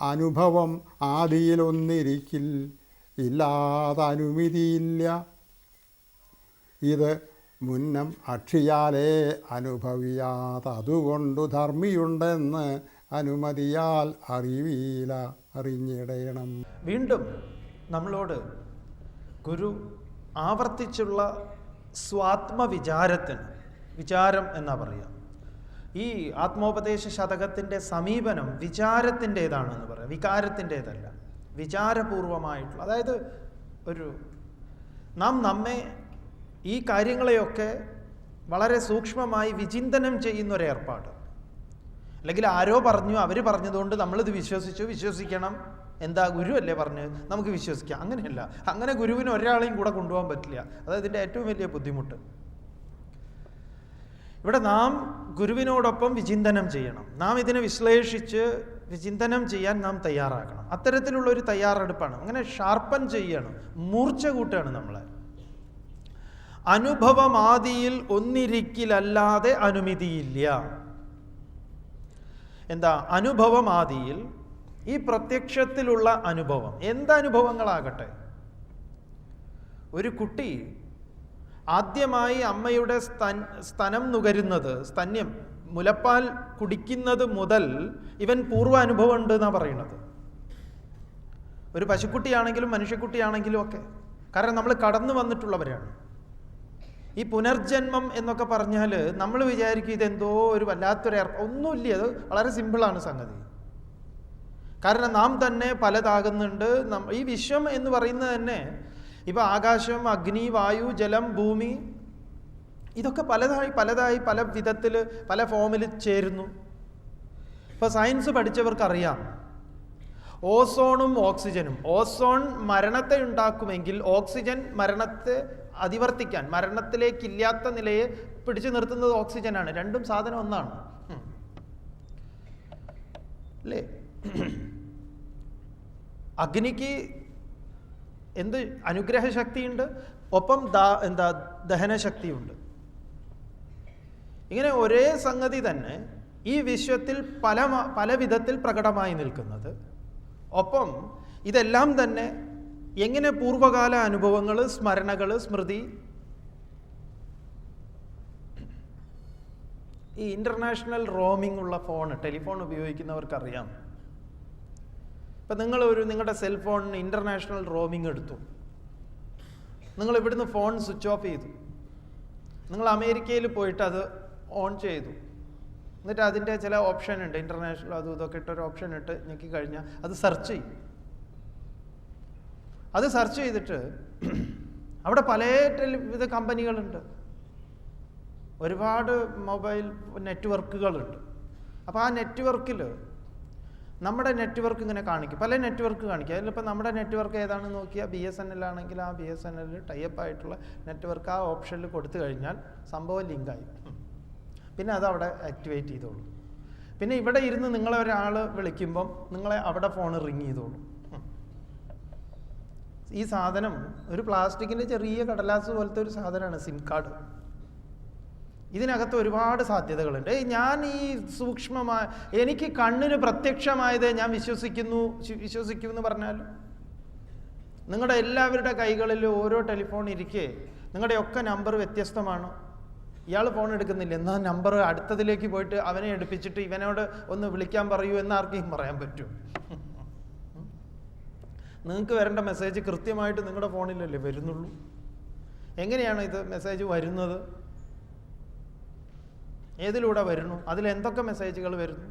അനുഭവം ആദിയിലൊന്നിരിക്കിൽ ഇല്ലാതനുമതിയില്ല. ഇത് മുന്നം അക്ഷിയാലേ അനുഭവിയാതതുകൊണ്ടു ധർമ്മിയുണ്ടെന്ന് അനുമതിയാൽ അറിവീല അറിഞ്ഞിടയണം വീണ്ടും നമ്മളോട് ഗുരു ആവർത്തിച്ചുള്ള സ്വാത്മവിചാരത്തിന് വിചാരം എന്നാ പറയുക. ഈ ആത്മോപദേശ ശതകത്തിന്റെ സമീപനം വിചാരത്തിന്റെതാണെന്ന് പറയാം. വികാരത്തിന്റെതല്ല. വിചാരപൂർവമായിട്ടുള്ള അതായത് ഒരു നാം നമ്മെ ഈ കാര്യങ്ങളെയൊക്കെ വളരെ സൂക്ഷ്മമായി വിചിന്തനം ചെയ്യുന്ന ഒരു ഏർപ്പാട് അല്ലെങ്കിൽ ആരോ പറഞ്ഞു അവർ പറഞ്ഞതുകൊണ്ട് നമ്മളിത് വിശ്വസിച്ചു വിശ്വസിക്കണം. എന്താ ഗുരു അല്ലേ പറഞ്ഞ്? നമുക്ക് വിശ്വസിക്കാം. അങ്ങനെയല്ല. അങ്ങനെ ഗുരുവിന് ഒരാളെയും കൂടെ കൊണ്ടുപോകാൻ പറ്റില്ല. അതായത് ഇതിന്റെ ഏറ്റവും വലിയ ബുദ്ധിമുട്ട്. ഇവിടെ നാം ഗുരുവിനോടൊപ്പം വിചിന്തനം ചെയ്യണം. നാം ഇതിനെ വിശ്ലേഷിച്ച് വിചിന്തനം ചെയ്യാൻ നാം തയ്യാറാക്കണം അത്തരത്തിലുള്ള ഒരു തയ്യാറെടുപ്പാണ്. അങ്ങനെ ഷാർപ്പൻ ചെയ്യണം. മൂർച്ച കൂട്ടുകയാണ് നമ്മളെ. അനുഭവമാദിയിൽ ഒന്നിരിക്കലല്ലാതെ അനുമതിയില്ല. എന്താ? അനുഭവമാദിയിൽ ഈ പ്രത്യക്ഷത്തിലുള്ള അനുഭവം. എന്തനുഭവങ്ങളാകട്ടെ? ഒരു കുട്ടി ആദ്യമായി അമ്മയുടെ സ്തൻ സ്തനം നുകരുന്നത് സ്തന്യം മുലപ്പാൽ കുടിക്കുന്നത് മുതൽ ഇവൻ പൂർവ അനുഭവം ഉണ്ട് എന്നാണ് പറയുന്നത്. ഒരു പശുക്കുട്ടിയാണെങ്കിലും മനുഷ്യക്കുട്ടിയാണെങ്കിലും ഒക്കെ. കാരണം നമ്മൾ കടന്നു വന്നിട്ടുള്ളവരാണ്. ഈ പുനർജന്മം എന്നൊക്കെ പറഞ്ഞാൽ നമ്മൾ വിചാരിക്കും ഇതെന്തോ ഒരു വല്ലാത്തൊരു ഏർപ്പ ഒന്നുമില്ല അത് വളരെ സിമ്പിളാണ് സംഗതി. കാരണം നാം തന്നെ പലതാകുന്നുണ്ട് ഈ വിശ്വം എന്ന് പറയുന്നത് തന്നെ ഇപ്പൊ ആകാശം അഗ്നി വായു ജലം ഭൂമി ഇതൊക്കെ പലതായി പലതായി പല വിധത്തിൽ പല ഫോമിൽ ചേരുന്നു. ഇപ്പൊ സയൻസ് പഠിച്ചവർക്കറിയാം. ഓസോണും ഓക്സിജനും. ഓസോൺ മരണത്തെ ഉണ്ടാക്കുമെങ്കിൽ ഓക്സിജൻ മരണത്തെ അതിവർത്തിക്കാൻ മരണത്തിലേക്കില്ലാത്ത നിലയെ പിടിച്ചു നിർത്തുന്നത് ഓക്സിജനാണ്. രണ്ടും സാധനം ഒന്നാണ്. അല്ലേ? അഗ്നിക്ക് എന്ത് അനുഗ്രഹ ശക്തിയുണ്ട് ഒപ്പം ദാ- എന്താ ദഹനശക്തിയുണ്ട്. ഇങ്ങനെ ഒരേ സംഗതി തന്നെ ഈ വിശ്വത്തിൽ പല പല വിധത്തിൽ പ്രകടമായി നിൽക്കുന്നത്. ഒപ്പം ഇതെല്ലാം തന്നെ എങ്ങനെ പൂർവകാല അനുഭവങ്ങൾ സ്മരണകൾ സ്മൃതി ഈ ഇന്റർനാഷണൽ റോമിംഗ് ഉള്ള ഫോൺ ടെലിഫോൺ ഉപയോഗിക്കുന്നവർക്കറിയാം. ഇപ്പം നിങ്ങൾ ഒരു നിങ്ങളുടെ സെൽഫോണിന് ഇന്റർനാഷണൽ റോമിംഗ് എടുത്തു. നിങ്ങൾ ഇവിടുന്ന് ഫോൺ സ്വിച്ച് ഓഫ് ചെയ്തു. നിങ്ങൾ അമേരിക്കയിൽ പോയിട്ട് അത് ഓൺ ചെയ്തു. എന്നിട്ട് അതിന്റെ ചില ഓപ്ഷൻ ഉണ്ട് ഇന്റർനാഷണൽ അതും ഇതൊക്കെ ഇട്ടൊരു ഓപ്ഷൻ ഇട്ട് ഞെക്കി കഴിഞ്ഞാൽ അത് സെർച്ച് ചെയ്യും. അത് സെർച്ച് ചെയ്തിട്ട് അവിടെ പല വിധ കമ്പനികളുണ്ട്. ഒരുപാട് മൊബൈൽ നെറ്റ്വർക്കുകളുണ്ട്. അപ്പോൾ ആ നെറ്റ്വർക്കിൽ നമ്മുടെ നെറ്റ്വർക്ക് ഇങ്ങനെ കാണിക്കും. പല നെറ്റ്വർക്ക് കാണിക്കും. അതിലിപ്പോൾ നമ്മുടെ നെറ്റ്വർക്ക് ഏതാണെന്ന് നോക്കിയാൽ ബി എസ് എൻ എൽ ആണെങ്കിൽ ആ ബി എസ് എൻ എല്ലിൽ ടൈപ്പ് ആയിട്ടുള്ള നെറ്റ്വർക്ക് ആ ഓപ്ഷനിൽ കൊടുത്തു കഴിഞ്ഞാൽ സംഭവം ലിങ്കായി. പിന്നെ അത് അവിടെ ആക്ടിവേറ്റ് ചെയ്തോളൂ. പിന്നെ ഇവിടെ ഇരുന്ന് നിങ്ങളെ ഒരാൾ വിളിക്കുമ്പം നിങ്ങളെ അവിടെ ഫോൺ റിങ് ചെയ്തോളൂ. ഈ സാധനം ഒരു പ്ലാസ്റ്റിക്കിന്റെ ചെറിയ കടലാസ് പോലത്തെ ഒരു സാധനമാണ് സിം കാർഡ് ഇതിനകത്ത് ഒരുപാട് സാധ്യതകളുണ്ട്. ഞാൻ ഈ സൂക്ഷ്മമായ എനിക്ക് കണ്ണിന് പ്രത്യക്ഷമായത് ഞാൻ വിശ്വസിക്കുന്നു വിശ്വസിക്കും എന്ന് പറഞ്ഞാൽ നിങ്ങളുടെ എല്ലാവരുടെ കൈകളിൽ ഓരോ ടെലിഫോൺ ഇരിക്കെ നിങ്ങളുടെ ഒക്കെ നമ്പർ വ്യത്യസ്തമാണ്. ഇയാൾ ഫോൺ എടുക്കുന്നില്ല. എന്നാൽ നമ്പർ അടുത്തതിലേക്ക് പോയിട്ട് അവനെ എടുപ്പിച്ചിട്ട് ഇവനോട് ഒന്ന് വിളിക്കാൻ പറയൂ എന്ന് ആർക്കും പറയാൻ പറ്റും. നിങ്ങൾക്ക് വരേണ്ട മെസ്സേജ് കൃത്യമായിട്ട് നിങ്ങളുടെ ഫോണിലല്ലേ വരുന്നുള്ളൂ. എങ്ങനെയാണ് ഇത് മെസ്സേജ് വരുന്നത്? ഏതിലൂടെ വരുന്നു? അതിൽ എന്തൊക്കെ മെസ്സേജുകൾ വരുന്നു?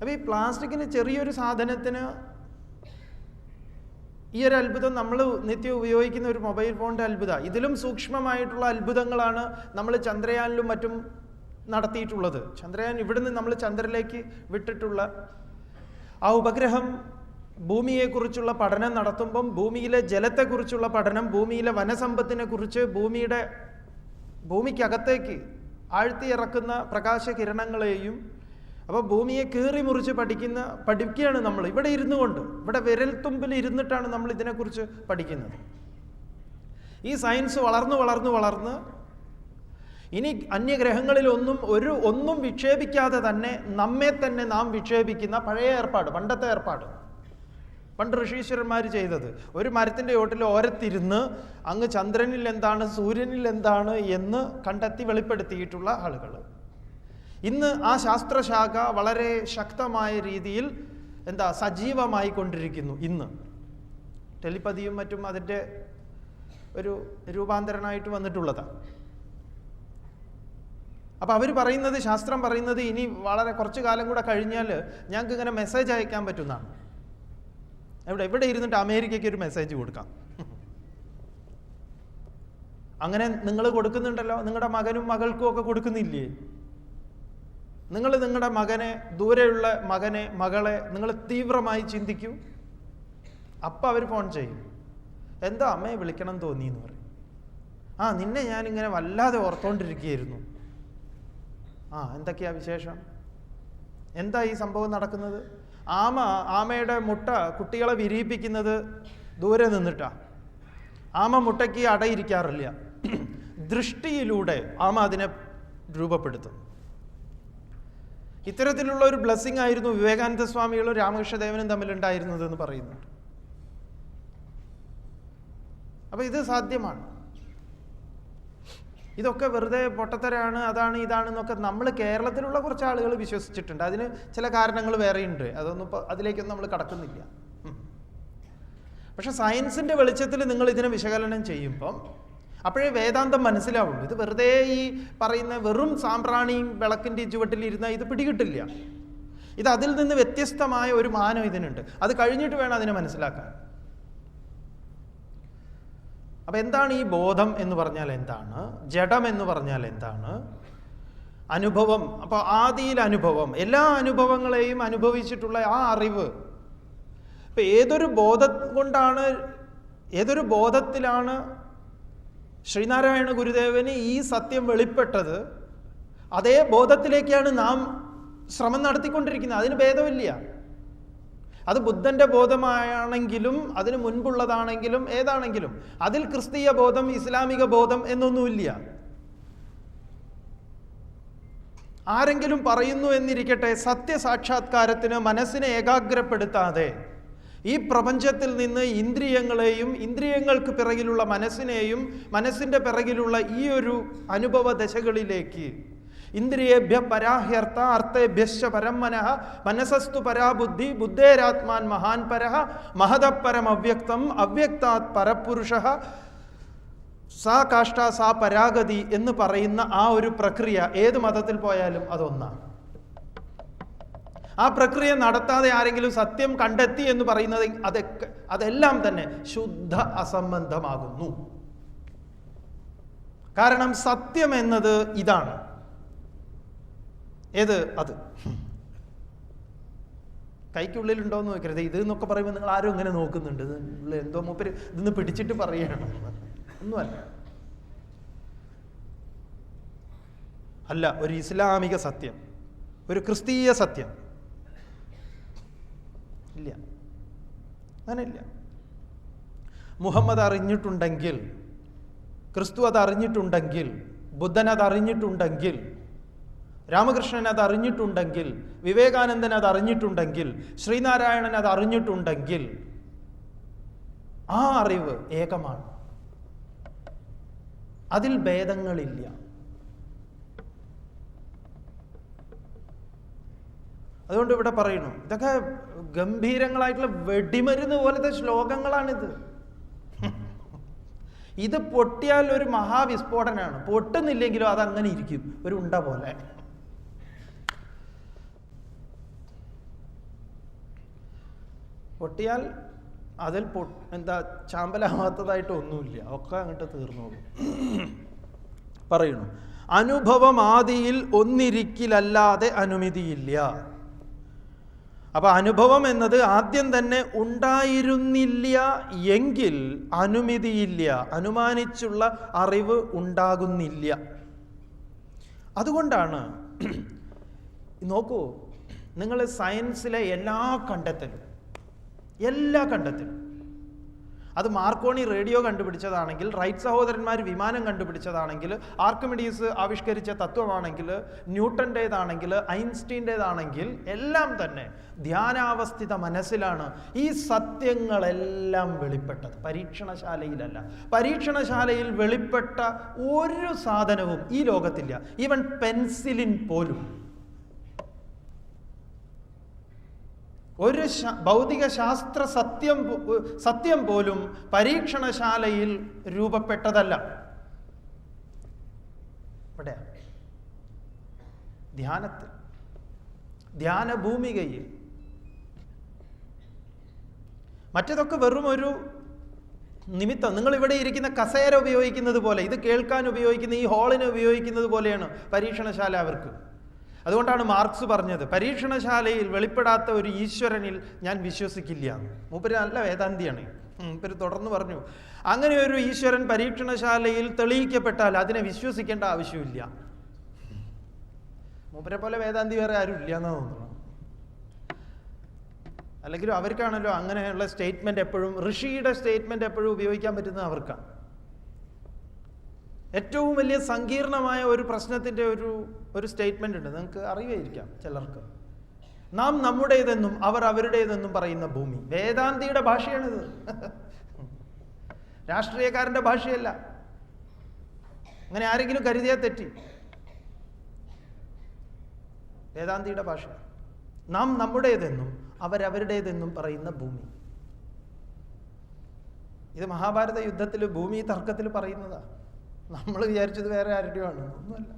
അപ്പോൾ ഈ പ്ലാസ്റ്റിക്കിന് ചെറിയൊരു സാധനത്തിന് ഈ ഒരു അത്ഭുതം നമ്മൾ നിത്യം ഉപയോഗിക്കുന്ന ഒരു മൊബൈൽ ഫോണിന്റെ അത്ഭുത. ഇതിലും സൂക്ഷ്മമായിട്ടുള്ള അത്ഭുതങ്ങളാണ് നമ്മൾ ചന്ദ്രയാനിലും മറ്റും നടത്തിയിട്ടുള്ളത്. ചന്ദ്രയാൻ ഇവിടുന്ന് നമ്മൾ ചന്ദ്രനിലേക്ക് വിട്ടിട്ടുള്ള ആ ഉപഗ്രഹം ഭൂമിയെക്കുറിച്ചുള്ള പഠനം നടത്തുമ്പം ഭൂമിയിലെ ജലത്തെക്കുറിച്ചുള്ള പഠനം ഭൂമിയിലെ വനസമ്പത്തിനെക്കുറിച്ച് ഭൂമിയുടെ ഭൂമിക്കകത്തേക്ക് ആഴ്ത്തിയിറക്കുന്ന പ്രകാശകിരണങ്ങളെയും അപ്പോൾ ഭൂമിയെ കീറി മുറിച്ച് പഠിക്കുന്ന പഠിക്കുകയാണ് നമ്മൾ. ഇവിടെ ഇരുന്നു കൊണ്ട് ഇവിടെ വിരൽത്തുമ്പിൽ ഇരുന്നിട്ടാണ് നമ്മൾ ഇതിനെക്കുറിച്ച് പഠിക്കുന്നത്. ഈ സയൻസ് വളർന്നു വളർന്നു വളർന്ന് ഇനി അന്യഗ്രഹങ്ങളിലൊന്നും ഒരു ഒന്നും വിക്ഷേപിക്കാതെ തന്നെ നമ്മെ തന്നെ നാം വിക്ഷേപിക്കുന്ന പഴയ ഏർപ്പാട് പണ്ടത്തെ ഏർപ്പാട്. പണ്ട് ഋഷീശ്വരന്മാർ ചെയ്തത്. ഒരു മരത്തിന്റെ ചോട്ടിൽ ഓരത്തിരുന്ന് അങ്ങ് ചന്ദ്രനിൽ എന്താണ് സൂര്യനിൽ എന്താണ് എന്ന് കണ്ടെത്തി വെളിപ്പെടുത്തിയിട്ടുള്ള ആളുകൾ ഇന്ന് ആ ശാസ്ത്രശാഖ വളരെ ശക്തമായ രീതിയിൽ എന്താ സജീവമായി കൊണ്ടിരിക്കുന്നു ഇന്ന്. ടെലിപ്പതിയും മറ്റും അതിന്റെ ഒരു രൂപാന്തരനായിട്ട് വന്നിട്ടുള്ളതാണ് അപ്പോൾ അവർ പറയുന്നത് ശാസ്ത്രം പറയുന്നത് ഇനി വളരെ കുറച്ച് കാലം കൂടെ കഴിഞ്ഞാൽ ഞങ്ങൾക്ക് ഇങ്ങനെ മെസ്സേജ് അയക്കാൻ പറ്റുന്നതാണ്. എവിടെ എവിടെ ഇരുന്നിട്ട് അമേരിക്കയ്ക്ക് ഒരു മെസ്സേജ് കൊടുക്കാം? അങ്ങനെ നിങ്ങൾ കൊടുക്കുന്നുണ്ടല്ലോ. നിങ്ങളുടെ മകനും മകൾക്കും ഒക്കെ കൊടുക്കുന്നില്ലേ? നിങ്ങൾ നിങ്ങളുടെ മകനെ ദൂരെയുള്ള മകനെ മകളെ നിങ്ങൾ തീവ്രമായി ചിന്തിക്കൂ. അപ്പം അവർ ഫോൺ ചെയ്യും. എന്താ അമ്മയെ വിളിക്കണം തോന്നി എന്ന് പറയും. ആ നിന്നെ ഞാനിങ്ങനെ വല്ലാതെ ഓർത്തോണ്ടിരിക്കുകയായിരുന്നു. ആ എന്തൊക്കെയാ വിശേഷം? എന്താ ഈ സംഭവം നടക്കുന്നത്? ആമ ആമയുടെ മുട്ട കുട്ടികളെ വിരിയിപ്പിക്കുന്നത് ദൂരെ നിന്നിട്ടാ. ആമ മുട്ടയ്ക്ക് അടയിരിക്കാറില്ല. ദൃഷ്ടിയിലൂടെ ആമ അതിനെ രൂപപ്പെടുത്തും. ഇത്തരത്തിലുള്ള ഒരു ബ്ലെസ്സിങ് ആയിരുന്നു വിവേകാനന്ദ സ്വാമികളും രാമകൃഷ്ണദേവനും തമ്മിലുണ്ടായിരുന്നത് എന്ന് പറയുന്നുണ്ട്. അപ്പൊ ഇത് സാധ്യമാണ്. ഇതൊക്കെ വെറുതെ പൊട്ടത്തരാണ് അതാണ് ഇതാണ് എന്നൊക്കെ നമ്മൾ കേരളത്തിലുള്ള കുറച്ച് ആളുകൾ വിശ്വസിച്ചിട്ടുണ്ട്. അതിന് ചില കാരണങ്ങൾ വേറെയുണ്ട്. അതൊന്നും ഇപ്പോൾ അതിലേക്കൊന്നും നമ്മൾ കടക്കുന്നില്ല. പക്ഷെ സയൻസിന്റെ വെളിച്ചത്തിൽ നിങ്ങൾ ഇതിനെ വിശകലനം ചെയ്യുമ്പം അപ്പോഴേ വേദാന്തം മനസ്സിലാവുള്ളൂ. ഇത് വെറുതെ ഈ പറയുന്ന വെറും സാമ്പ്രാണിയും വിളക്കിന്റെ ചുവട്ടിൽ ഇരുന്നാൽ ഇത് പിടികിട്ടില്ല. ഇത് അതിൽ നിന്ന് വ്യത്യസ്തമായ ഒരു മാനം ഇതിനുണ്ട്. അത് കഴിഞ്ഞിട്ട് വേണം അതിനെ മനസ്സിലാക്കാൻ. അപ്പൊ എന്താണ് ഈ ബോധം എന്ന് പറഞ്ഞാൽ എന്താണ്? ജഡം എന്ന് പറഞ്ഞാൽ എന്താണ്? അനുഭവം. അപ്പോൾ ആദിയിൽ അനുഭവം. എല്ലാ അനുഭവങ്ങളെയും അനുഭവിച്ചിട്ടുള്ള ആ അറിവ്. ഇപ്പൊ ഏതൊരു ബോധം കൊണ്ടാണ് ഏതൊരു ബോധത്തിലാണ് ശ്രീനാരായണ ഗുരുദേവന് ഈ സത്യം വെളിപ്പെട്ടത്? അതേ ബോധത്തിലേക്കാണ് നാം ശ്രമം നടത്തിക്കൊണ്ടിരിക്കുന്നത്. അതിന് ഭേദമില്ല. അത് ബുദ്ധന്റെ ബോധമായാണെങ്കിലും അതിന് മുൻപുള്ളതാണെങ്കിലും ഏതാണെങ്കിലും അതിൽ ക്രിസ്തീയ ബോധം ഇസ്ലാമിക ബോധം എന്നൊന്നുമില്ല. ആരെങ്കിലും പറയുന്നു എന്നിരിക്കട്ടെ സത്യസാക്ഷാത്കാരത്തിന് മനസ്സിനെ ഏകാഗ്രപ്പെടുത്താതെ ഈ പ്രപഞ്ചത്തിൽ നിന്ന് ഇന്ദ്രിയങ്ങളെയും ഇന്ദ്രിയങ്ങൾക്ക് പിറകിലുള്ള മനസ്സിനെയും മനസ്സിന്റെ പിറകിലുള്ള ഈ ഒരു അനുഭവ ദശകളിലേക്ക് ഇന്ദ്രിയേഭ്യ പരാഹ്യർത്ഥ അർത്ഥേഭ്യശ്ച പരം മനഃ മനസസ്തു പരാബുദ്ധി ബുദ്ധേരാത്മാൻ മഹാൻ പരഃ മഹതപരം അവ്യക്തം അവ്യക്താത് പരപുരുഷ. സാ കാഷ്ട സാ പരാഗതി എന്ന് പറയുന്ന ആ ഒരു പ്രക്രിയ ഏത് മതത്തിൽ പോയാലും അതൊന്നാണ് ആ പ്രക്രിയ നടത്താതെ ആരെങ്കിലും സത്യം കണ്ടെത്തി എന്ന് പറയുന്നത് അതൊക്കെ അതെല്ലാം തന്നെ ശുദ്ധ അസംബന്ധമാകുന്നു. കാരണം സത്യം എന്നത് ഇതാണ്. ഏത്? അത്. കൈക്കുള്ളിലുണ്ടോ എന്ന് നോക്കരുത് ഇത് എന്നൊക്കെ പറയുമ്പോൾ നിങ്ങൾ ആരും ഇങ്ങനെ നോക്കുന്നുണ്ട്. എന്തോ മൂപ്പര് ഇതൊന്ന് പിടിച്ചിട്ട് പറയുകയാണ് ഒന്നുമല്ല. അല്ല ഒരു ഇസ്ലാമിക സത്യം. ഒരു ക്രിസ്തീയ സത്യം. ഇല്ല. അങ്ങനെയില്ല മുഹമ്മദ് അറിഞ്ഞിട്ടുണ്ടെങ്കിൽ ക്രിസ്തു അത് അറിഞ്ഞിട്ടുണ്ടെങ്കിൽ ബുദ്ധൻ അത് അറിഞ്ഞിട്ടുണ്ടെങ്കിൽ രാമകൃഷ്ണൻ അത് അറിഞ്ഞിട്ടുണ്ടെങ്കിൽ വിവേകാനന്ദൻ അത് അറിഞ്ഞിട്ടുണ്ടെങ്കിൽ ശ്രീനാരായണൻ അത് അറിഞ്ഞിട്ടുണ്ടെങ്കിൽ ആ അറിവ് ഏകമാണ്. അതിൽ ഭേദങ്ങളില്ല. അതുകൊണ്ട് ഇവിടെ പറയുന്നു ഇതൊക്കെ ഗംഭീരങ്ങളായിട്ടുള്ള വെടിമരുന്ന് പോലത്തെ ശ്ലോകങ്ങളാണിത്. ഇത് പൊട്ടിയാൽ ഒരു മഹാവിസ്ഫോടനമാണ്. പൊട്ടുന്നില്ലെങ്കിലും അതങ്ങനെ ഇരിക്കും. ഒരു ഉണ്ട പോലെ. പൊട്ടിയാൽ അതിൽ പൊ എന്താ ചാമ്പലാവാത്തതായിട്ട് ഒന്നുമില്ല. ഒക്കെ അങ്ങോട്ട് തീർന്നോളൂ. പറയുന്നു അനുഭവം ആദിയിൽ ഒന്നിരിക്കലല്ലാതെ അനുമതിയില്ല. അപ്പൊ അനുഭവം എന്നത് ആദ്യം തന്നെ ഉണ്ടായിരുന്നില്ല എങ്കിൽ അനുമതിയില്ല അനുമാനിച്ചുള്ള അറിവ് ഉണ്ടാകുന്നില്ല. അതുകൊണ്ടാണ് നോക്കൂ നിങ്ങൾ സയൻസിലെ എല്ലാ കണ്ടെത്തലും എല്ലാ കണ്ടെത്തലും. അത് മാർക്കോണി റേഡിയോ കണ്ടുപിടിച്ചതാണെങ്കിൽ റൈറ്റ് സഹോദരന്മാർ വിമാനം കണ്ടുപിടിച്ചതാണെങ്കിൽ ആർക്കിമിഡീസ് ആവിഷ്കരിച്ച തത്വമാണെങ്കിൽ ന്യൂട്ടന്റേതാണെങ്കിൽ ഐൻസ്റ്റീന്റേതാണെങ്കിൽ എല്ലാം തന്നെ ധ്യാനാവസ്ഥിത മനസ്സിലാണ് ഈ സത്യങ്ങളെല്ലാം വെളിപ്പെട്ടത്. പരീക്ഷണശാലയിലല്ല. പരീക്ഷണശാലയിൽ വെളിപ്പെട്ട ഒരു സാധനവും ഈ ലോകത്തില്ല. ഈവൻ പെൻസിലിൻ പോലും. ഒരു ഭൗതിക ശാസ്ത്ര സത്യം സത്യം പോലും പരീക്ഷണശാലയിൽ രൂപപ്പെട്ടതല്ല. ഇവിടെ ധ്യാനത്തിൽ ധ്യാന ഭൂമികയിൽ മറ്റതൊക്കെ വെറും ഒരു നിമിത്തം. നിങ്ങൾ ഇവിടെ ഇരിക്കുന്ന കസേര ഉപയോഗിക്കുന്നത് പോലെ ഇത് കേൾക്കാൻ ഉപയോഗിക്കുന്ന ഈ ഹാളിനെ ഉപയോഗിക്കുന്നത് പോലെയാണ് പരീക്ഷണശാല അവർക്ക്. അതുകൊണ്ടാണ് മാർക്സ് പറഞ്ഞത് പരീക്ഷണശാലയിൽ വെളിപ്പെടാത്ത ഒരു ഈശ്വരനിൽ ഞാൻ വിശ്വസിക്കില്ല. മൂപ്പര് നല്ല വേദാന്തിയാണ്. മൂപ്പര് തുടർന്ന് പറഞ്ഞു അങ്ങനെ ഒരു ഈശ്വരൻ പരീക്ഷണശാലയിൽ തെളിയിക്കപ്പെട്ടാൽ അതിനെ വിശ്വസിക്കേണ്ട ആവശ്യമില്ല. മൂപ്പരെ പോലെ വേദാന്തി വേറെ ആരും ഇല്ല തോന്നുന്നു. അല്ലെങ്കിലും അവർക്കാണല്ലോ അങ്ങനെയുള്ള സ്റ്റേറ്റ്മെന്റ് എപ്പോഴും ഋഷിയുടെ സ്റ്റേറ്റ്മെന്റ് എപ്പോഴും ഉപയോഗിക്കാൻ പറ്റുന്നത് അവർക്കാണ്. ഏറ്റവും വലിയ സങ്കീർണമായ ഒരു പ്രശ്നത്തിന്റെ ഒരു ഒരു സ്റ്റേറ്റ്മെന്റ് ഉണ്ട്. നിങ്ങൾക്ക് അറിയായിരിക്കാം ചിലർക്ക്. നാം നമ്മുടേതെന്നും അവർ അവരുടേതെന്നും പറയുന്ന ഭൂമി. വേദാന്തിയുടെ ഭാഷയാണിത്. രാഷ്ട്രീയക്കാരന്റെ ഭാഷയല്ല. അങ്ങനെ ആരെങ്കിലും കരുതിയാൽ തെറ്റി. വേദാന്തിയുടെ ഭാഷ. നാം നമ്മുടേതെന്നും അവരവരുടേതെന്നും പറയുന്ന ഭൂമി. ഇത് മഹാഭാരത യുദ്ധത്തിൽ ഭൂമി തർക്കത്തിൽ പറയുന്നതാ. നമ്മൾ വിചാരിച്ചത് വേറെ ആരുടെയുമാണ് ഒന്നുമല്ല.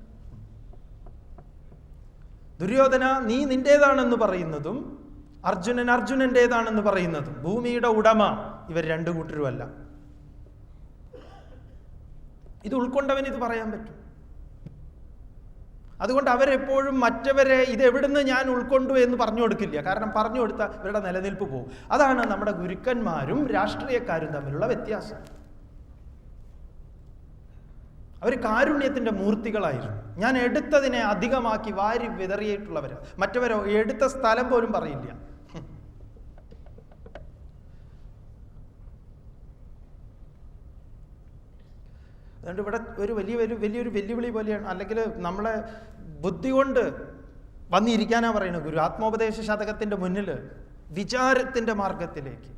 ദുര്യോധന നീ നിന്റേതാണെന്ന് പറയുന്നതും അർജുനൻ അർജുനന്റേതാണെന്ന് പറയുന്നതും ഭൂമിയുടെ ഉടമ ഇവർ രണ്ടു കൂട്ടരുമല്ല. ഇത് ഉൾക്കൊണ്ടവൻ ഇത് പറയാൻ പറ്റും. അതുകൊണ്ട് അവരെപ്പോഴും മറ്റവരെ ഇത് എവിടുന്ന് ഞാൻ ഉൾക്കൊണ്ടു എന്ന് പറഞ്ഞു കൊടുക്കില്ല. കാരണം പറഞ്ഞു കൊടുത്ത ഇവരുടെ നിലനിൽപ്പ് പോകും. അതാണ് നമ്മുടെ ഗുരുക്കന്മാരും രാഷ്ട്രീയക്കാരും തമ്മിലുള്ള വ്യത്യാസം. അവർ കാരുണ്യത്തിന്റെ മൂർത്തികളായിരുന്നു. ഞാൻ എടുത്തതിനെ അധികമാക്കി വാരി വിതറിയിട്ടുള്ളവർ മറ്റവരോ എടുത്ത സ്ഥലം പോലും പറയില്ല. അതുകൊണ്ട് ഇവിടെ ഒരു വലിയ ഒരു വലിയൊരു വെല്ലുവിളി പോലെയാണ്. അല്ലെങ്കിൽ നമ്മളെ ബുദ്ധി കൊണ്ട് വന്നിരിക്കാനാണ് പറയുന്നത് ഗുരു. ആത്മോപദേശ ശതകത്തിന്റെ മുന്നിൽ വിചാരത്തിന്റെ മാർഗത്തിലേക്ക്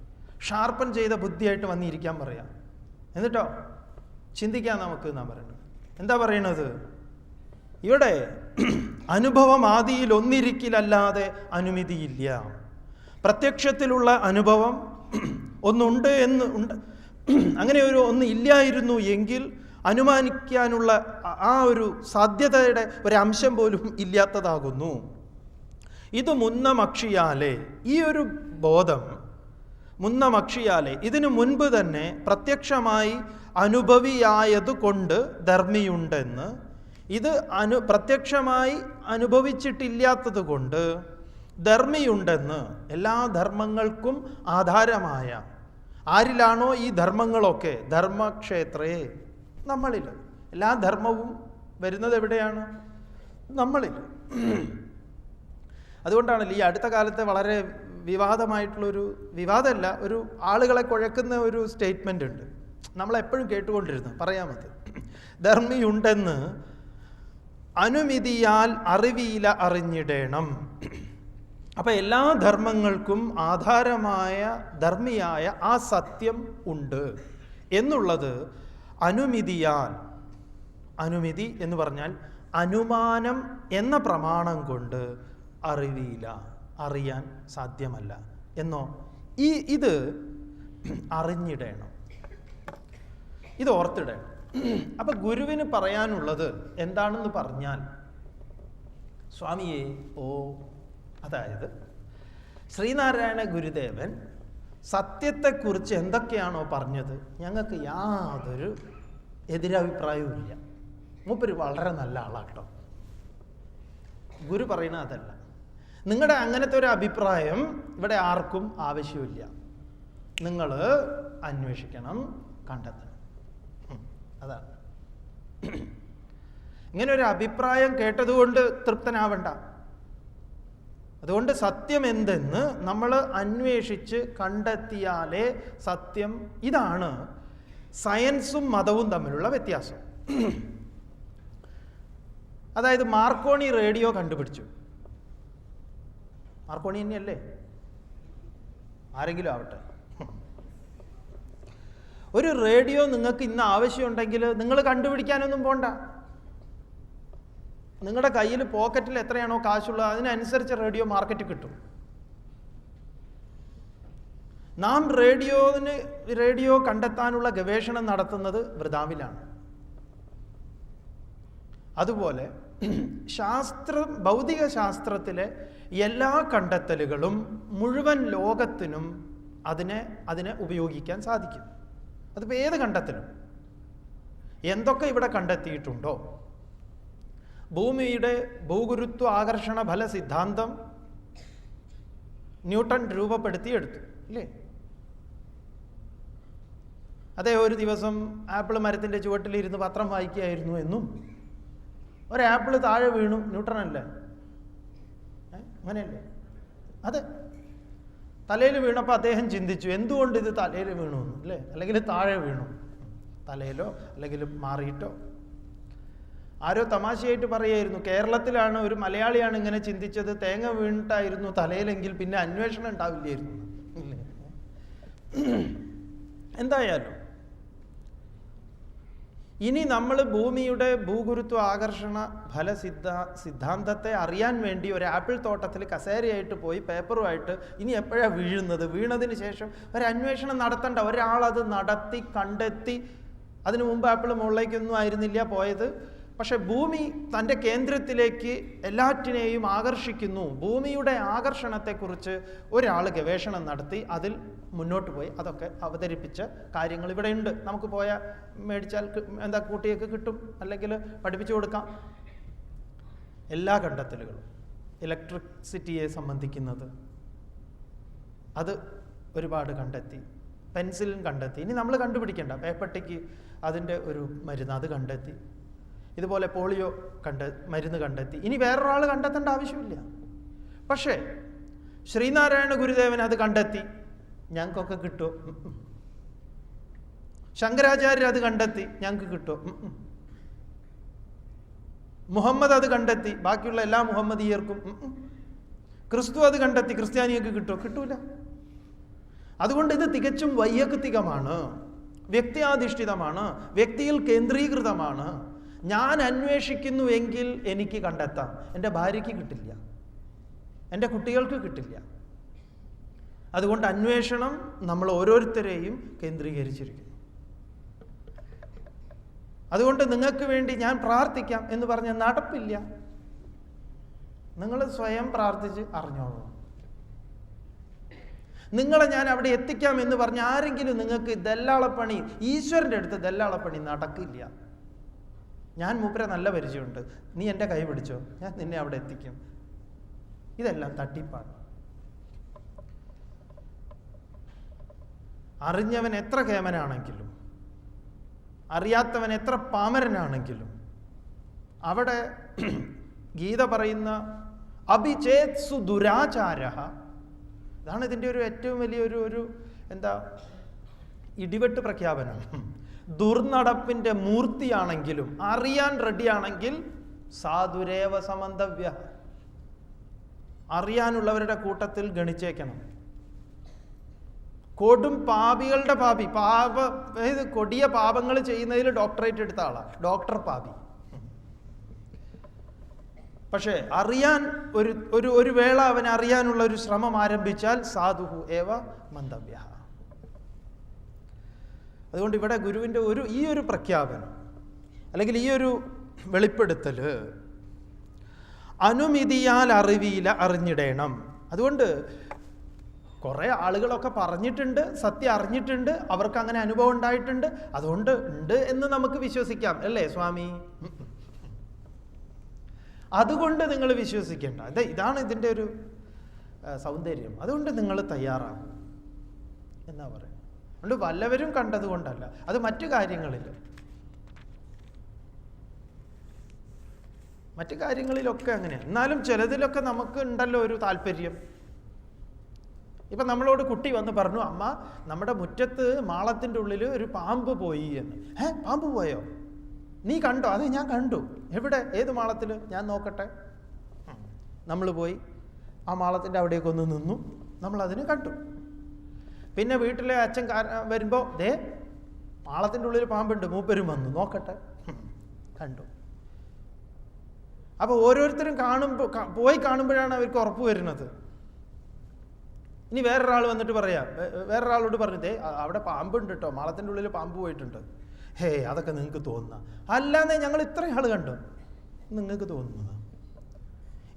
ഷാർപ്പൻ ചെയ്ത ബുദ്ധിയായിട്ട് വന്നിരിക്കാൻ പറയാം. എന്നിട്ടോ? ചിന്തിക്കാം നമുക്ക് എന്നാ പറയുന്നത്. എന്താ പറയണത്? ഇവിടെ അനുഭവം ആദിയിൽ ഒന്നിരിക്കലല്ലാതെ അനുമതിയില്ല. പ്രത്യക്ഷത്തിലുള്ള അനുഭവം ഒന്നുണ്ട് എന്ന് ഉണ്ട്. അങ്ങനെ ഒരു ഒന്ന് ഇല്ലായിരുന്നു എങ്കിൽ അനുമാനിക്കാനുള്ള ആ- ഒരു സാധ്യതയുടെ ഒരു അംശം പോലും ഇല്ലാത്തതാകുന്നു. ഇത് മുന്നമക്ഷിയാലെ? ഈ ഒരു ബോധം മുന്നമക്ഷിയാലെ? ഇതിനു മുൻപ് തന്നെ പ്രത്യക്ഷമായി അനുഭവിയായതുകൊണ്ട് ധർമ്മിയുണ്ടെന്ന്. ഇത് അനു പ്രത്യക്ഷമായി അനുഭവിച്ചിട്ടില്ലാത്തത് കൊണ്ട് ധർമ്മിയുണ്ടെന്ന് എല്ലാ ധർമ്മങ്ങൾക്കും ആധാരമായ. ആരിലാണോ ഈ ധർമ്മങ്ങളൊക്കെ? ധർമ്മക്ഷേത്രയെ നമ്മളിൽ എല്ലാ ധർമ്മവും വരുന്നത് എവിടെയാണ്? നമ്മളിൽ അതുകൊണ്ടാണല്ലോ ഈ അടുത്ത കാലത്തെ വളരെ വിവാദമായിട്ടുള്ളൊരു വിവാദമല്ല ഒരു ആളുകളെ കുഴക്കുന്ന ഒരു സ്റ്റേറ്റ്മെന്റ് ഉണ്ട്. നമ്മളെപ്പോഴും കേട്ടുകൊണ്ടിരുന്നു പറയാൻ മതി ധർമ്മിയുണ്ടെന്ന് അനുമിതിയാൽ അറിവിയില അറിഞ്ഞിടേണം. അപ്പൊ എല്ലാ ധർമ്മങ്ങൾക്കും ആധാരമായ ധർമ്മിയായ ആ സത്യം ഉണ്ട്. എന്നുള്ളത് അനുമിതിയാൽ അനുമിതി എന്ന് പറഞ്ഞാൽ അനുമാനം എന്ന പ്രമാണം കൊണ്ട് അറിവിയില്ല അറിയാൻ സാധ്യമല്ല എന്നോ ഈ ഇത് അറിഞ്ഞിടണം. ഇത് ഓർത്തിടണം അപ്പൊ ഗുരുവിന് പറയാനുള്ളത് എന്താണെന്ന് പറഞ്ഞാൽ സ്വാമിയെ ഓ അതായത് ശ്രീനാരായണ ഗുരുദേവൻ സത്യത്തെക്കുറിച്ച് എന്തൊക്കെയാണോ പറഞ്ഞത്? ഞങ്ങൾക്ക് യാതൊരു എതിരഭിപ്രായവും ഇല്ല മൂപ്പര് വളരെ നല്ല ആളാട്ടോ. ഗുരു പറയുന്ന അതല്ല. നിങ്ങളുടെ അങ്ങനത്തെ ഒരു അഭിപ്രായം ഇവിടെ ആർക്കും ആവശ്യമില്ല. നിങ്ങൾ അന്വേഷിക്കണം കണ്ടെത്തണം. അതാണ്. ഇങ്ങനെ ഒരു അഭിപ്രായം കേട്ടതുകൊണ്ട് തൃപ്തനാവണ്ട. അതുകൊണ്ട് സത്യം എന്തെന്ന് നമ്മൾ അന്വേഷിച്ച് കണ്ടെത്തിയാലേ സത്യം ഇതാണ്. സയൻസും മതവും തമ്മിലുള്ള വ്യത്യാസം. അതായത് മാർക്കോണി റേഡിയോ കണ്ടുപിടിച്ചു. മാർക്കോണി തന്നെയല്ലേ? ആരെങ്കിലും ആവട്ടെ. ഒരു റേഡിയോ നിങ്ങൾക്ക് ഇന്ന് ആവശ്യമുണ്ടെങ്കിൽ നിങ്ങൾ കണ്ടുപിടിക്കാനൊന്നും പോണ്ട. നിങ്ങളുടെ കയ്യിൽ പോക്കറ്റിൽ എത്രയാണോ കാശുള്ളത് അതിനനുസരിച്ച് റേഡിയോ മാർക്കറ്റ് കിട്ടും. നാം റേഡിയോന് റേഡിയോ കണ്ടെത്താനുള്ള ഗവേഷണം നടത്തുന്നത് വൃതാവിലാണ്. അതുപോലെ ശാസ്ത്ര ഭൗതിക ശാസ്ത്രത്തിലെ എല്ലാ കണ്ടെത്തലുകളും മുഴുവൻ ലോകത്തിനും അതിനെ അതിനെ ഉപയോഗിക്കാൻ സാധിക്കും. അതിപ്പോൾ ഏത് കണ്ടെത്തലും എന്തൊക്കെ ഇവിടെ കണ്ടെത്തിയിട്ടുണ്ടോ? ഭൂമിയുടെ ഭൂഗുരുത്വ ആകർഷണ ഫല സിദ്ധാന്തം ന്യൂട്ടൺ രൂപപ്പെടുത്തിയെടുത്തു അല്ലേ? അതേ ഒരു ദിവസം ആപ്പിൾ മരത്തിന്റെ ചുവട്ടിലിരുന്ന് പത്രം വായിക്കുകയായിരുന്നു എന്നും ഒരു ആപ്പിൾ താഴെ വീണു ഏ? അങ്ങനെയല്ലേ? അതെ തലയിൽ വീണപ്പോൾ അദ്ദേഹം ചിന്തിച്ചു എന്തുകൊണ്ട് ഇത് തലയിൽ വീണു? അല്ലേ? അല്ലെങ്കിൽ താഴെ വീണു. തലയിലോ അല്ലെങ്കിൽ മാറിയിട്ടോ? ആരോ തമാശയായിട്ട് പറയായിരുന്നു കേരളത്തിലാണ് ഒരു മലയാളിയാണ് ഇങ്ങനെ ചിന്തിച്ചത് തേങ്ങ വീണിട്ടായിരുന്നു തലയിലെങ്കിൽ പിന്നെ അന്വേഷണം ഉണ്ടാവില്ലായിരുന്നു. എന്തായാലും ഇനി നമ്മൾ ഭൂമിയുടെ ഭൂഗുരുത്വ ആകർഷണ ഫല സിദ്ധാ സിദ്ധാന്തത്തെ അറിയാൻ വേണ്ടി ഒരു ആപ്പിൾ തോട്ടത്തിൽ കസേരയായിട്ട് പോയി പേപ്പറുമായിട്ട് ഇനി എപ്പോഴാണ് വീഴുന്നത്? വീണതിന് ശേഷം ഒരു അന്വേഷണം നടത്തണ്ട. ഒരാൾ അത് നടത്തി കണ്ടെത്തി. അതിനു മുമ്പ് ആപ്പിൾ മുകളിലേക്കൊന്നും ആയിരുന്നില്ല പോയത്. പക്ഷെ ഭൂമി തന്റെ കേന്ദ്രത്തിലേക്ക് എല്ലാറ്റിനെയും ആകർഷിക്കുന്നു. ഭൂമിയുടെ ആകർഷണത്തെക്കുറിച്ച് ഒരാൾ ഗവേഷണം നടത്തി അതിൽ മുന്നോട്ട് പോയി. അതൊക്കെ അവതരിപ്പിച്ച കാര്യങ്ങൾ ഇവിടെ ഉണ്ട്. നമുക്ക് പോയാൽ മേടിച്ചാൽ എന്താ കൂട്ടിയൊക്കെ കിട്ടും. അല്ലെങ്കിൽ പഠിപ്പിച്ചു കൊടുക്കാം. എല്ലാ കണ്ടെത്തലുകളും ഇലക്ട്രിസിറ്റിയെ സംബന്ധിക്കുന്നത് അത് ഒരുപാട് കണ്ടെത്തി. പെൻസിലും കണ്ടെത്തി. ഇനി നമ്മൾ കണ്ടുപിടിക്കേണ്ട. പേപ്പട്ടിക്ക് അതിന്റെ ഒരു മരുന്ന് അത് കണ്ടെത്തി. ഇതുപോലെ പോളിയോ കണ്ട മരുന്ന് കണ്ടെത്തി. ഇനി വേറൊരാൾ കണ്ടെത്തേണ്ട ആവശ്യമില്ല. പക്ഷേ ശ്രീനാരായണ ഗുരുദേവൻ അത് കണ്ടെത്തി. ഞങ്ങൾക്കൊക്കെ ഉം. ശങ്കരാചാര്യർ അത് കണ്ടെത്തി. ഞങ്ങൾക്ക് ഉം. മുഹമ്മദ് അത് കണ്ടെത്തി. ബാക്കിയുള്ള എല്ലാ മുഹമ്മദീയർക്കും. ക്രിസ്തു അത് കണ്ടെത്തി. ക്രിസ്ത്യാനികൾക്ക് കിട്ടുമോ? കിട്ടൂല. അതുകൊണ്ട് ഇത് തികച്ചും വൈയക്തികമാണ്. വ്യക്തിയാധിഷ്ഠിതമാണ്. വ്യക്തിയിൽ കേന്ദ്രീകൃതമാണ്. ഞാൻ അന്വേഷിക്കുന്നുവെങ്കിൽ എനിക്ക് കണ്ടെത്താം. എന്റെ ഭാര്യയ്ക്ക് കിട്ടില്ല. എന്റെ കുട്ടികൾക്ക് കിട്ടില്ല. അതുകൊണ്ട് അന്വേഷണം നമ്മൾ ഓരോരുത്തരെയും കേന്ദ്രീകരിച്ചിരിക്കുന്നു. അതുകൊണ്ട് നിങ്ങൾക്ക് വേണ്ടി ഞാൻ പ്രാർത്ഥിക്കാം എന്ന് പറഞ്ഞ നടപ്പില്ല. നിങ്ങൾ സ്വയം പ്രാർത്ഥിച്ച് അറിഞ്ഞോളൂ. നിങ്ങളെ ഞാൻ അവിടെ എത്തിക്കാം എന്ന് പറഞ്ഞ ആരെങ്കിലും നിങ്ങൾക്ക് ദല്ലാളപ്പണി ഈശ്വരന്റെ അടുത്ത് ദല്ലാളപ്പണി നടക്കില്ല. ഞാൻ മൂപ്പരെ നല്ല പരിചയമുണ്ട്. നീ എന്റെ കൈ പിടിച്ചോ? ഞാൻ നിന്നെ അവിടെ എത്തിക്കും. ഇതെല്ലാം തട്ടിപ്പാണ്. അറിഞ്ഞവൻ എത്ര കേമനാണെങ്കിലും അറിയാത്തവൻ എത്ര പാമരനാണെങ്കിലും അവിടെ ഗീത പറയുന്ന അഭിചേത് ദുരാചാര ഇതാണ് ഇതിന്റെ ഒരു ഏറ്റവും വലിയൊരു ഒരു എന്താ ഇടിവെട്ട് പ്രഖ്യാപനം. ദുർനടപ്പിന്റെ മൂർത്തിയാണെങ്കിലും അറിയാൻ റെഡിയാണെങ്കിൽ സാധുരേവ സമന്തവ്യ. അറിയാനുള്ളവരുടെ കൂട്ടത്തിൽ ഗണിച്ചേക്കണം. കൊടും പാപികളുടെ പാപി പാപ അതായത് കൊടിയ പാപങ്ങൾ ചെയ്യുന്നതിൽ ഡോക്ടറേറ്റ് എടുത്ത ആളാണ് ഡോക്ടർ പാപി. പക്ഷേ അറിയാൻ ഒരു ഒരു ഒരു വേള അവൻ അറിയാനുള്ള ഒരു ശ്രമം ആരംഭിച്ചാൽ സാധുഹു ഏവ മന്തവ്യ അതുകൊണ്ട് ഇവിടെ ഗുരുവിന്റെ ഒരു ഈ ഒരു പ്രഖ്യാപനം അല്ലെങ്കിൽ ഈ ഒരു വെളിപ്പെടുത്തൽ അനുമിതിയാൽ അറിവിയില അറിഞ്ഞിടേണം. അതുകൊണ്ട് കുറേ ആളുകളൊക്കെ പറഞ്ഞിട്ടുണ്ട് സത്യം അറിഞ്ഞിട്ടുണ്ട് അവർക്ക് അങ്ങനെ അനുഭവം ഉണ്ടായിട്ടുണ്ട് അതുകൊണ്ട് ഉണ്ട് എന്ന് നമുക്ക് വിശ്വസിക്കാം അല്ലേ സ്വാമി? അതുകൊണ്ട് നിങ്ങൾ വിശ്വസിക്കേണ്ട. ഇത് ഇതാണ് ഇതിന്റെ ഒരു സൗന്ദര്യം. അതുകൊണ്ട് നിങ്ങൾ തയ്യാറാകും എന്നാ പറയുന്നത്. അതുകൊണ്ട് വല്ലവരും കണ്ടതുകൊണ്ടല്ല അത് മറ്റു കാര്യങ്ങളിൽ മറ്റു കാര്യങ്ങളിലൊക്കെ അങ്ങനെയാണ് എന്നാലും ചിലതിലൊക്കെ നമുക്ക് ഉണ്ടല്ലോ ഒരു താല്പര്യം. ഇപ്പം നമ്മളോട് കുട്ടി വന്ന് പറഞ്ഞു അമ്മ നമ്മുടെ മുറ്റത്ത് മാളത്തിന്റെ ഉള്ളിൽ ഒരു പാമ്പ് പോയി എന്ന്. ഏ പാമ്പ് പോയോ? നീ കണ്ടോ? അതെ ഞാൻ കണ്ടു. എവിടെ? ഏത് മാളത്തിൽ ഞാൻ നോക്കട്ടെ. നമ്മൾ പോയി ആ മാളത്തിന്റെ ഒന്ന് നിന്നു. നമ്മൾ അതിന് കണ്ടു. പിന്നെ വീട്ടിലെ അച്ഛൻ വരുമ്പോൾ ദേ പാളത്തിന്റെ ഉള്ളിൽ പാമ്പുണ്ട് മൂപ്പരും വന്നു നോക്കട്ടെ. കണ്ടു. അപ്പോൾ ഓരോരുത്തരും കാണുമ്പോൾ പോയി കാണുമ്പോഴാണ് അവർക്ക് ഉറപ്പ് വരുന്നത്. ഇനി വേറൊരാൾ വന്നിട്ട് പറയാ വേറൊരാളോട് ദേ അവിടെ പാമ്പുണ്ട് കേട്ടോ മാളത്തിന്റെ ഉള്ളിൽ പാമ്പ് പോയിട്ടുണ്ട്. ഹേ അതൊക്കെ നിങ്ങൾക്ക് തോന്നുന്ന. അല്ലാന്നേ ഞങ്ങൾ ഇത്രയും ആൾ കണ്ടു. നിങ്ങൾക്ക് തോന്നുന്നത്.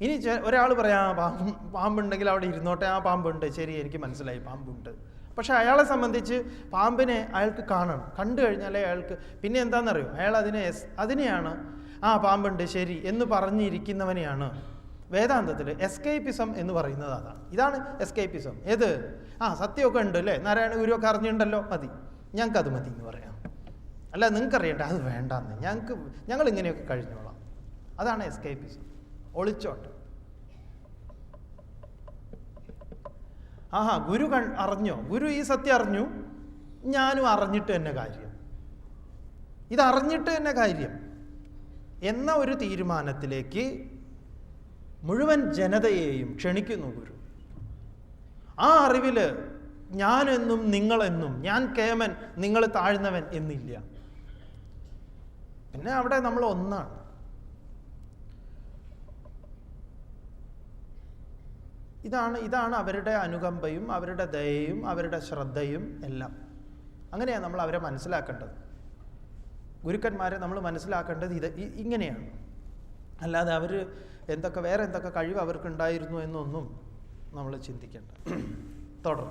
ഇനി ഒരാൾ പറയാം "ആ, പാമ്പ് പാമ്പുണ്ടെങ്കിൽ അവിടെ ഇരുന്നോട്ടെ ആ പാമ്പുണ്ട്. ശരി എനിക്ക് മനസ്സിലായി പാമ്പുണ്ട്. പക്ഷെ അയാളെ സംബന്ധിച്ച് പാമ്പിനെ അയാൾക്ക് കാണണം. കണ്ടു കഴിഞ്ഞാലേ അയാൾക്ക് പിന്നെ എന്താണെന്നറിയോ അയാൾ അതിനെ എസ് അതിനെയാണ് ആ പാമ്പുണ്ട് ശരി എന്ന് പറഞ്ഞിരിക്കുന്നവനെയാണ്. വേദാന്തത്തിൽ എസ്കേപ്പിസം എന്ന് പറയുന്നത് അതാണ്. ഇതാണ് എസ്കേപ്പിസം. ഏത്? ആ സത്യമൊക്കെ ഉണ്ട് അല്ലേ? നാരായണ ഗുരുവൊക്കെ അറിഞ്ഞിട്ടുണ്ടല്ലോ. മതി. ഞങ്ങൾക്കത് മതി എന്ന് പറയാം. അല്ല നിങ്ങൾക്ക് അറിയണ്ട അത് വേണ്ടാന്ന്. ഞങ്ങൾക്ക് ഞങ്ങൾ ഇങ്ങനെയൊക്കെ കഴിഞ്ഞോളാം. അതാണ് എസ്കേപ്പിസം. ഒളിച്ചോട്ട്. ആഹാ ഗുരു കൺ അറിഞ്ഞോ? ഗുരു ഈ സത്യം അറിഞ്ഞു. ഞാനും അറിഞ്ഞിട്ട് തന്നെ കാര്യം. ഇതറിഞ്ഞിട്ട് തന്നെ കാര്യം. എന്ന ഒരു തീരുമാനത്തിലേക്ക് മുഴുവൻ ജനതയെയും ക്ഷണിക്കുന്നു ഗുരു. ആ അറിവിൽ ഞാനെന്നും നിങ്ങളെന്നും ഞാൻ കേമൻ നിങ്ങൾ താഴ്ന്നവൻ എന്നില്ല. പിന്നെ അവിടെ നമ്മൾ ഒന്നാണ്. ഇതാണ് ഇതാണ് അവരുടെ അനുകമ്പയും അവരുടെ ദയയും അവരുടെ ശ്രദ്ധയും എല്ലാം. അങ്ങനെയാണ് നമ്മൾ അവരെ മനസ്സിലാക്കേണ്ടത്. ഗുരുക്കന്മാരെ നമ്മൾ മനസ്സിലാക്കേണ്ടത് ഇത് ഇങ്ങനെയാണ്. അല്ലാതെ അവർ എന്തൊക്കെ വേറെ എന്തൊക്കെ കഴിവ് അവർക്കുണ്ടായിരുന്നു എന്നൊന്നും നമ്മൾ ചിന്തിക്കേണ്ട. തുടർന്ന്.